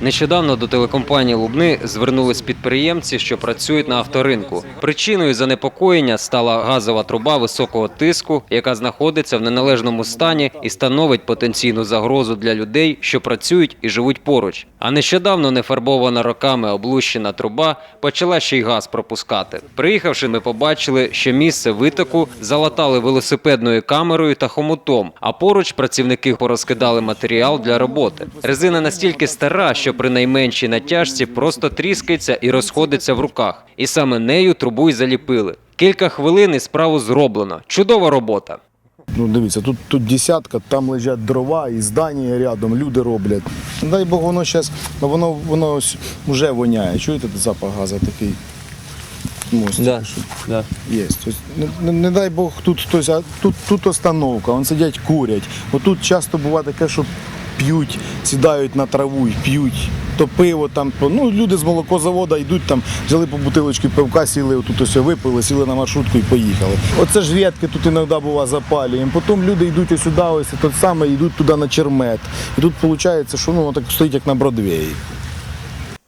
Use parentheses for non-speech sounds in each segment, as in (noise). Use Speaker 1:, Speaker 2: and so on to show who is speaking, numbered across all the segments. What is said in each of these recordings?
Speaker 1: Нещодавно до телекомпанії Лубни звернулись підприємці, що працюють на авторинку. Причиною занепокоєння стала газова труба високого тиску, яка знаходиться в неналежному стані і становить потенційну загрозу для людей, що працюють і живуть поруч. А нещодавно нефарбована роками облущена труба почала ще й газ пропускати. Приїхавши, ми побачили, що місце витоку залатали велосипедною камерою та хомутом, а поруч працівники порозкидали матеріал для роботи. Резина настільки стара, що при найменшій натяжці просто тріскається і розходиться в руках. І саме нею трубу й заліпили. Кілька хвилин і справу зроблено. Чудова робота.
Speaker 2: Ну, дивіться, тут, тут десятка, там лежать дрова і здання рядом, люди роблять. Ну, Дай Бог, воно зараз, воно, воно ось вже воняє. Чуєте запах газу такий? Мост.
Speaker 1: Да, да.
Speaker 2: Є. Не, не, не дай Бог, тут хтось, а тут, тут остановка, вон сидять, курять. Отут часто буває таке, що п'ють, сідають на траву і п'ють. То пиво там, ну люди з молокозавода йдуть там, взяли по бутилочці пивка, сіли, отут ось випили, сіли на маршрутку і поїхали. Оце ж рідки тут іноді бува запалюємо. Потім люди йдуть ось сюди, ось тут саме йдуть туди на чермет. І тут виходить, що ну так стоїть як на Бродвеї.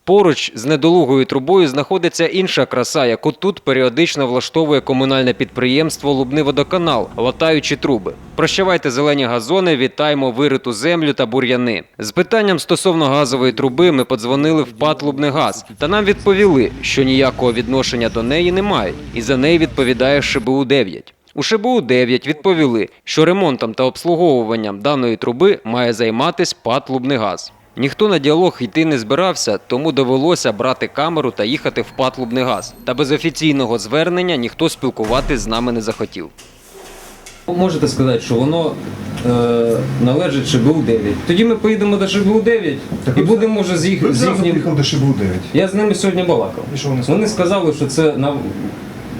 Speaker 1: Поруч з недолугою трубою знаходиться інша краса, яку тут періодично влаштовує комунальне підприємство Лубниводоканал, латаючи труби. Прощавайте зелені газони, вітаємо вириту землю та бур'яни. З питанням стосовно газової труби ми подзвонили в ПАТ «Лубнигаз» та нам відповіли, що ніякого відношення до неї немає, і за неї відповідає ШБУ 9 у ШБУ 9 відповіли, що ремонтом та обслуговуванням даної труби має займатись ПАТ «Лубнигаз». Ніхто на діалог йти не збирався, тому довелося брати камеру та їхати в ПАТ «Лубнигаз». Та без офіційного звернення ніхто спілкуватись з нами не захотів. Можете сказати, що воно е, належить ШБУ 9. Тоді ми поїдемо до ШБУ 9 і будемо вже з їх з їхнім.
Speaker 3: приїхали до ШБУ 9.
Speaker 1: Я з ними сьогодні балакав.
Speaker 3: І що вони
Speaker 1: Вони сказали, що це на,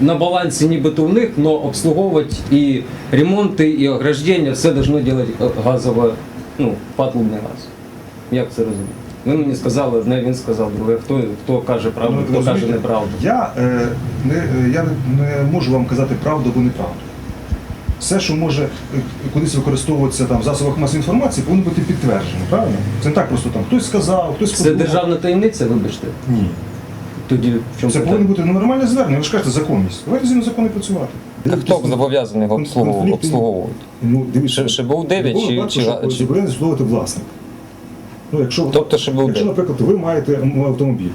Speaker 1: на балансі нібито в них, але обслуговувати і ремонти, і ограждення все должно робити газове, ну, патлубний газ. Як це розуміти? Ви мені сказали, одне він сказав, друге. Хто, хто каже правду,
Speaker 3: Ну,
Speaker 1: хто каже неправду.
Speaker 3: Я, е, не, е, я не, можу вам казати правду або неправду. Все, що може е, кудись використовуватися там, в засобах масової інформації, повинно бути підтверджено, правильно? Це не так просто там хтось сказав, хтось
Speaker 1: Це
Speaker 3: подумав.
Speaker 1: державна таємниця, вибачте.
Speaker 3: Ні.
Speaker 1: Тоді в чому
Speaker 3: Це
Speaker 1: питання?
Speaker 3: повинно бути ну, нормальне звернення, ви ж кажете законність. Давайте зі мною законно працювати.
Speaker 1: Хто зобов'язаний його обслуговувати? Обслуговувати?
Speaker 3: Ну, дивіться.
Speaker 1: ШБУ 9
Speaker 3: Було
Speaker 1: чи- чи-
Speaker 3: щоб
Speaker 1: чи-
Speaker 3: зобов'язаний обслуговувати власник. Ну, якщо,
Speaker 1: Тобто ШБУ
Speaker 3: якщо, наприклад, ви маєте автомобіль,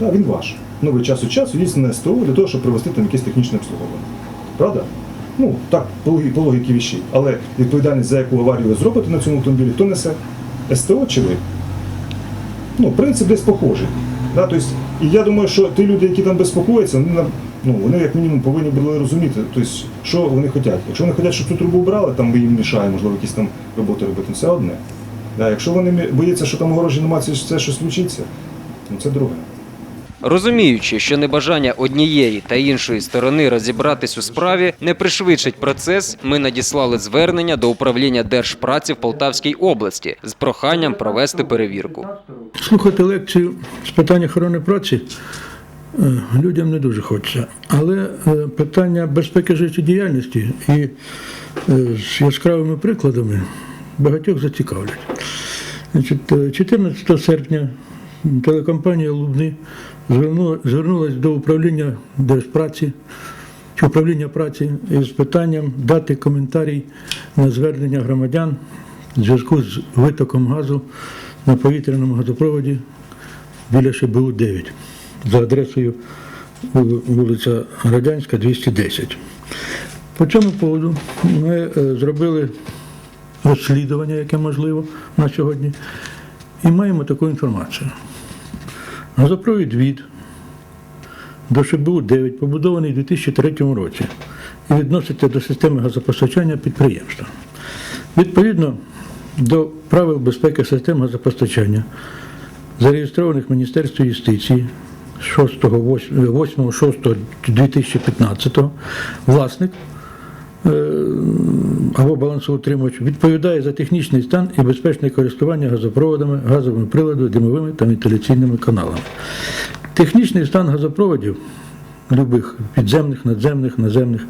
Speaker 3: да, він ваш. Ну, ви час від часу їздите на СТО для того, щоб провести там якесь технічне обслуговування. Правда? Ну, так, по логіки, по логіки віщі. Але відповідальність за яку аварію ви зробите на цьому автомобілі, хто несе? СТО чи ви? Ну, принцип десь похожий. Да, тобто, і я думаю, що ті люди, які там безпокояться, вони, ну, вони як мінімум повинні були розуміти, тобто, що вони хочуть. Якщо вони хочуть, щоб цю трубу брали, там ми їм мішаємо, можливо, якісь там роботи робити, це одне. Да, якщо вони бояться, що там огорожі немає, це, це щось случиться, ну це друге.
Speaker 1: Розуміючи, що небажання однієї та іншої сторони розібратись у справі не пришвидшить процес, ми надіслали звернення до управління держпраці в Полтавській області з проханням провести перевірку.
Speaker 4: Слухати лекцію з питань охорони праці е, людям не дуже хочеться. Але е, питання безпеки життєдіяльності і е, з яскравими прикладами багатьох зацікавлять. Значить, е, 14 серпня телекомпанія Лубни звернула- звернулась до управління держпраці управління праці із питанням дати коментарій на звернення громадян в зв'язку з витоком газу на повітряному газопроводі біля ШБУ 9 за адресою вулиця Радянська, 210. По цьому поводу ми е, зробили розслідування, яке можливо на сьогодні, і маємо таку інформацію. Газопровід від до ШБУ 9 побудований у 2003 році і відноситься до системи газопостачання підприємства. Відповідно до правил безпеки систем газопостачання, зареєстрованих в Міністерстві юстиції 8.6.2015, власник або балансоутримувач відповідає за технічний стан і безпечне користування газопроводами, газовими приладами, димовими та вентиляційними каналами. Технічний стан газопроводів любих підземних, надземних, наземних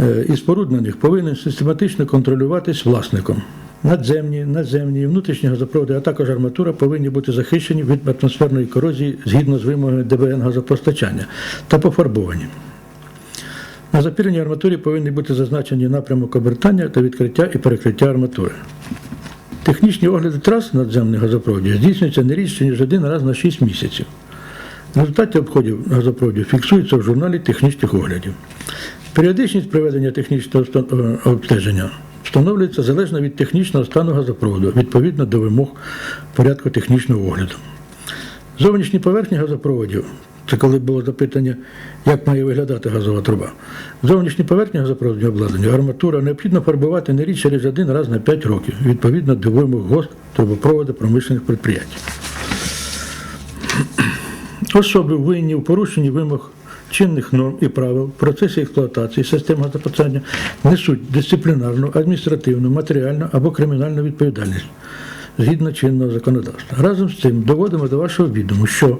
Speaker 4: е, і споруд на них повинен систематично контролюватись власником надземні, наземні, внутрішні газопроводи, а також арматура повинні бути захищені від атмосферної корозії згідно з вимогами ДБН газопостачання та пофарбовані. На запіреній арматурі повинні бути зазначені напрямок обертання та відкриття і перекриття арматури. Технічні огляди трас надземних газопроводів здійснюються не рідше, ніж один раз на 6 місяців. В результаті обходів газопроводів фіксується в журналі технічних оглядів. Періодичність проведення технічного е, обстеження встановлюється залежно від технічного стану газопроводу, відповідно до вимог порядку технічного огляду. Зовнішні поверхні газопроводів, це коли було запитання, як має виглядати газова труба. Зовнішні поверхні газопроводів обладнання, арматура необхідно фарбувати не рідше ніж один раз на 5 років, відповідно до вимог ГОСТ трубопроводу промишлених підприємств. (clears throat) Особи винні в порушенні вимог чинних норм і правил в процесі експлуатації систем газопостачання несуть дисциплінарну, адміністративну, матеріальну або кримінальну відповідальність згідно чинного законодавства. Разом з цим доводимо до вашого відому, що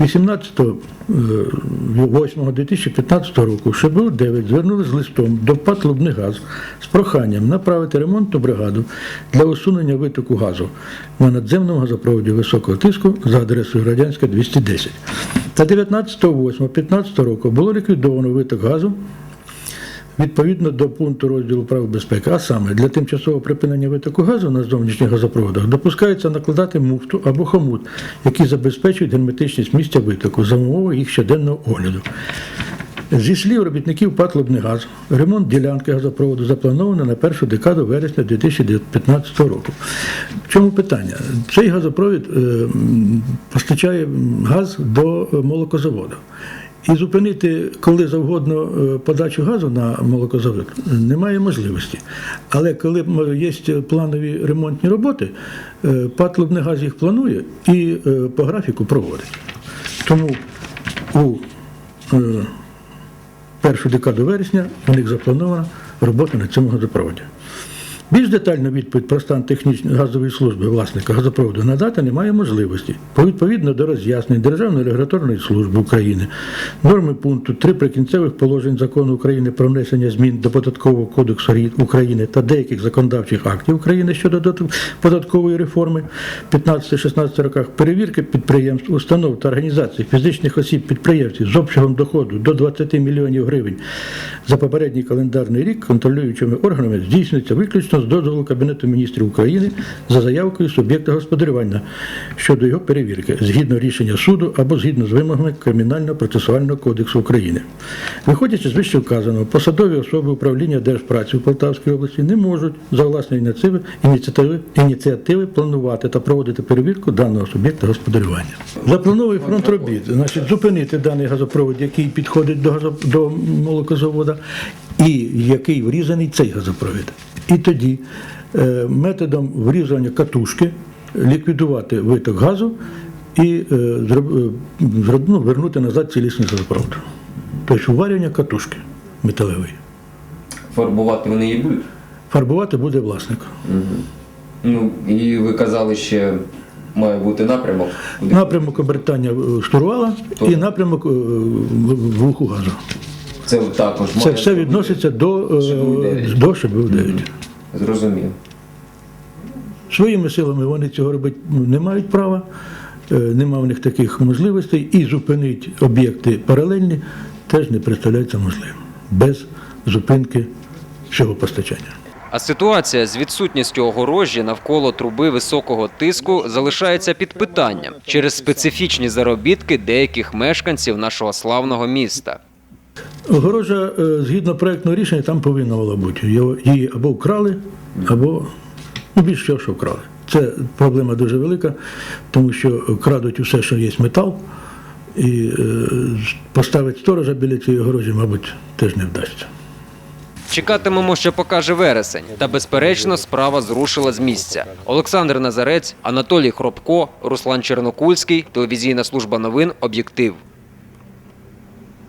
Speaker 4: 18.08.2015 року ШБУ 9 звернули з листом до ПАТ «Лубнигаз» з проханням направити ремонтну бригаду для усунення витоку газу на надземному газопроводі високого тиску за адресою Радянська 210. Та 19.08.15 року було ліквідовано виток газу відповідно до пункту розділу прав безпеки. А саме для тимчасового припинення витоку газу на зовнішніх газопроводах допускається накладати муфту або хомут, які забезпечують герметичність місця витоку за умови їх щоденного огляду. Зі слів робітників ПАТ «Лубнигаз», ремонт ділянки газопроводу заплановано на першу декаду вересня 2015 року. В чому питання? Цей газопровід е, постачає газ до молокозаводу. І зупинити коли завгодно е, подачу газу на молокозавод немає можливості. Але коли є планові ремонтні роботи, е, ПАТ «Лубнигаз» їх планує і е, по графіку проводить. Тому у першу декаду вересня у них запланована робота на цьому газопроводі. Більш детальну відповідь про стан технічної газової служби власника газопроводу надати немає можливості. По відповідно до роз'яснень Державної регуляторної служби України, норми пункту 3 прикінцевих положень закону України про внесення змін до податкового кодексу України та деяких законодавчих актів України щодо податкової реформи 15-16 роках перевірки підприємств, установ та організацій фізичних осіб підприємців з обсягом доходу до 20 мільйонів гривень за попередній календарний рік контролюючими органами здійснюється виключно з дозволу Кабінету міністрів України за заявкою суб'єкта господарювання щодо його перевірки згідно рішення суду або згідно з вимогами Кримінального процесуального кодексу України. Виходячи з вище вказаного, посадові особи управління Держпраці у Полтавській області не можуть за власної ініціативи, ініціативи, ініціативи планувати та проводити перевірку даного суб'єкта господарювання. Заплановий фронт робіт, значить, зупинити даний газопровод, який підходить до, газоп... до молокозавода, і який врізаний цей газопровід. І тоді е, методом врізання катушки ліквідувати виток газу і е, е, ну, вернути назад цілісний газопровод. Тобто уварювання катушки металевої.
Speaker 1: Фарбувати вони її будуть.
Speaker 4: Фарбувати буде власник.
Speaker 1: Ну і ви казали, ще має бути напрямок.
Speaker 4: Напрямок обертання е, штурвала і напрямок е, вуху газу.
Speaker 1: Це також
Speaker 4: Це все відноситься до, е,
Speaker 1: ШБУ 9.
Speaker 4: до ШБУ 9.
Speaker 1: Зрозумів.
Speaker 4: Своїми силами вони цього робити не мають права, е, нема в них таких можливостей, і зупинити об'єкти паралельні теж не представляється можливим без зупинки всього постачання.
Speaker 1: А ситуація з відсутністю огорожі навколо труби високого тиску залишається під питанням через специфічні заробітки деяких мешканців нашого славного міста.
Speaker 4: Огорожа, е, згідно проєктного рішення, там повинна була бути. Її або вкрали, або ну, більш всього, що вкрали. Це проблема дуже велика, тому що крадуть усе, що є метал, і е, поставити сторожа біля цієї огорожі, мабуть, теж не вдасться.
Speaker 1: Чекатимемо, що покаже вересень. Та безперечно, справа зрушила з місця. Олександр Назарець, Анатолій Хробко, Руслан Чернокульський, телевізійна служба новин Об'єктив.